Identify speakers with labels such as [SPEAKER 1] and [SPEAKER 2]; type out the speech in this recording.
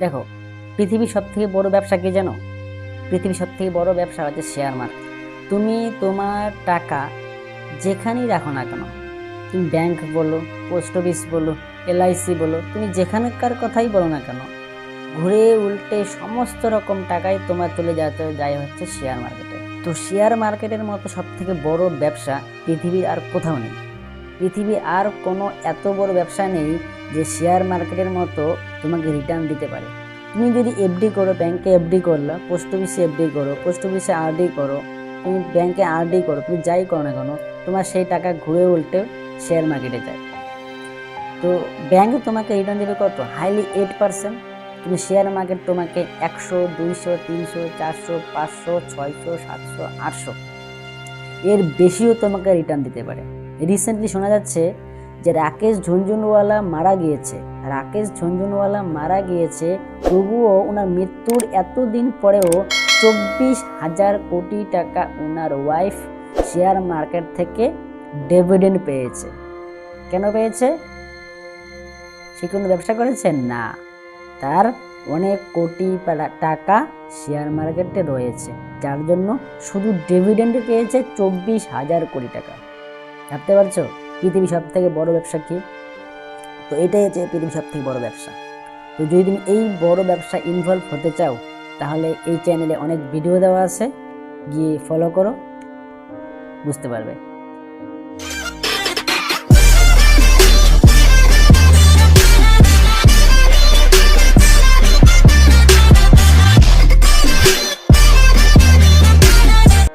[SPEAKER 1] দেখো, পৃথিবীর সব থেকে বড় ব্যবসা কি জানো? পৃথিবীর সব থেকে বড় ব্যবসা হচ্ছে শেয়ার মার্কেট তুমি তোমার টাকা যেখানেই রাখো না কেন, তুমি ব্যাংক বলো পোস্ট অফিস বলো এলআইসি বলো, তুমি যেখানকার কথাই বলো না কেন, ঘুরে উল্টে সমস্ত রকম টাকাই তোমার চলে যাতে যায় হচ্ছে শেয়ার মার্কেটে তো শেয়ার মার্কেটের মতো সব থেকে বড় ব্যবসা পৃথিবীর আর কোথাও নেই। পৃথিবী আর কোনো এত বড় ব্যবসা নেই যে শেয়ার মার্কেটের মতো তোমাকে রিটার্ন দিতে পারে। তুমি যদি এফডি করো ব্যাংকে এফডি করলা পোস্ট অফিসে এফডি করো পোস্ট অফিসে আরডি করো, তুমি ব্যাংকে আরডি করো, তুমি যাই করো না কেন, তোমার সেই টাকা ঘুরে উল্টে শেয়ার মার্কেটে যায়। তো ব্যাংক তোমাকে রিটার্ন দেবে কত? হাইলি এইট পার্সেন্ট কিন্তু শেয়ার মার্কেট তোমাকে একশো, দুইশো, তিনশো, চারশো, পাঁচশো, ছয়শো, সাতশো, আটশো। এর বেশিও তোমাকে রিটার্ন দিতে পারে। রিসেন্টলি শোনা যাচ্ছে যে রাকেশ ঝুনঝুনওয়ালা মারা গিয়েছে। রাকেশ ঝুনঝুনওয়ালা মারা গিয়েছে, তবুও ওনার মৃত্যুর এতদিন পরেও চব্বিশ হাজার কোটি টাকা ওনার ওয়াইফ শেয়ার মার্কেট থেকে ডিভিডেন্ড পেয়েছে। কেন পেয়েছে? সে কোনো ব্যবসা করেছে? না। তার অনেক কোটি টাকা শেয়ার মার্কেটে রয়েছে। যার জন্য শুধু ডিভিডেন্ড পেয়েছে চব্বিশ হাজার কোটি টাকা। ভাবতে পারছ? পৃথিবীর সব থেকে বড় ব্যবসা কি? তো এটাই হচ্ছে পৃথিবীর সব থেকে বড় ব্যবসা। তো যদি তুমি এই বড় ব্যবসা ইনভলভ হতে চাও, তাহলে এই চ্যানেলে অনেক ভিডিও দেওয়া আছে। গিয়ে ফলো করো। বুঝতে পারবে।